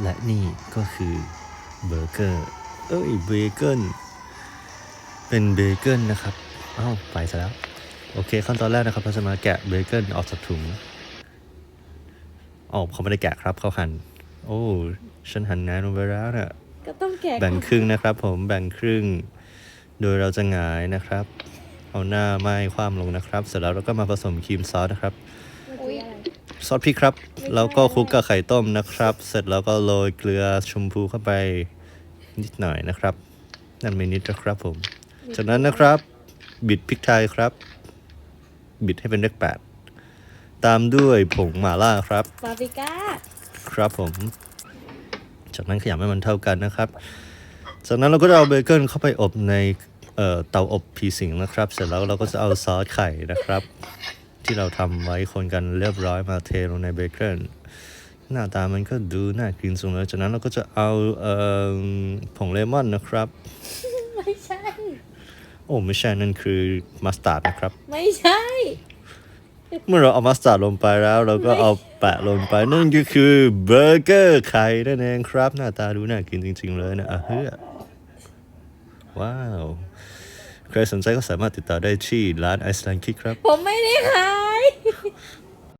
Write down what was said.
และนี่ก็คือเบอร์เกอร์ เอ้ยเบเกิลเป็นเบเกิลนะครับอ้าวไปซะแล้ว โอเคขั้นตอนแรกนะครับเราจะมาแกะเบเกิลออกจากถุงอ๋อเขาไม่ได้แกะครับเขาหั่นโอ้ฉันหั่นนานลงไปแล้วเนี่ยก็ต้องแกะแบ่งครึ่งนะครับ ผมแบ่งครึ่ง โดยเราจะหงายนะครับ เอาหน้าไม้คว่ำลงนะครับ เสร็จแล้วเราก็มาผสมครีมซอสนะครับ อุ้ยอะไร ซอสพริกครับ แล้วก็คลุกกับไข่ต้มนะครับ เสร็จแล้วก็โรยเกลือชมพูเข้าไปนิดหน่อยนะครับ นั่นไม่นิดนะครับผม จากนั้นนะครับ บิดพริกไทยครับ บิดให้เป็นเลขแปดตามด้วยผงหม่าล่าครับปาปริก้าครับผม จากนั้นขยำให้มันเท่ากันนะครับ จากนั้นเราก็จะเอาเบเกิลเข้าไปอบในเอ่อเตาอบผีสิงนะครับ เสร็จแล้วเราก็จะเอาซอสไข่นะครับ ที่เราทำไว้คนกันเรียบร้อยมาเทลงในเบเกิลหน้าตามันก็ดูน่ากินสุดเลยจากนั้นเราก็จะเอาเอ่อผงเลมอนนะครับ ไม่ใช่ โอ้ไม่ใช่นั่นคือมัสตาร์ดนะครับ ไม่ใช่ เมื่อเราเอามัสตาร์ดลงไปแล้ว เราก็เอาแปะลงไปนั่นก็คือเบอร์เกอร์ไข่นั่นเองครับ หน้าตาดูน่ากินจริง ๆ เลยนะอะเฮ้ยว้าว ใครสนใจก็สามารถติดต่อได้ที่ร้านไอซ์แลนด์คิกครับ ผมไม่ได้ขาย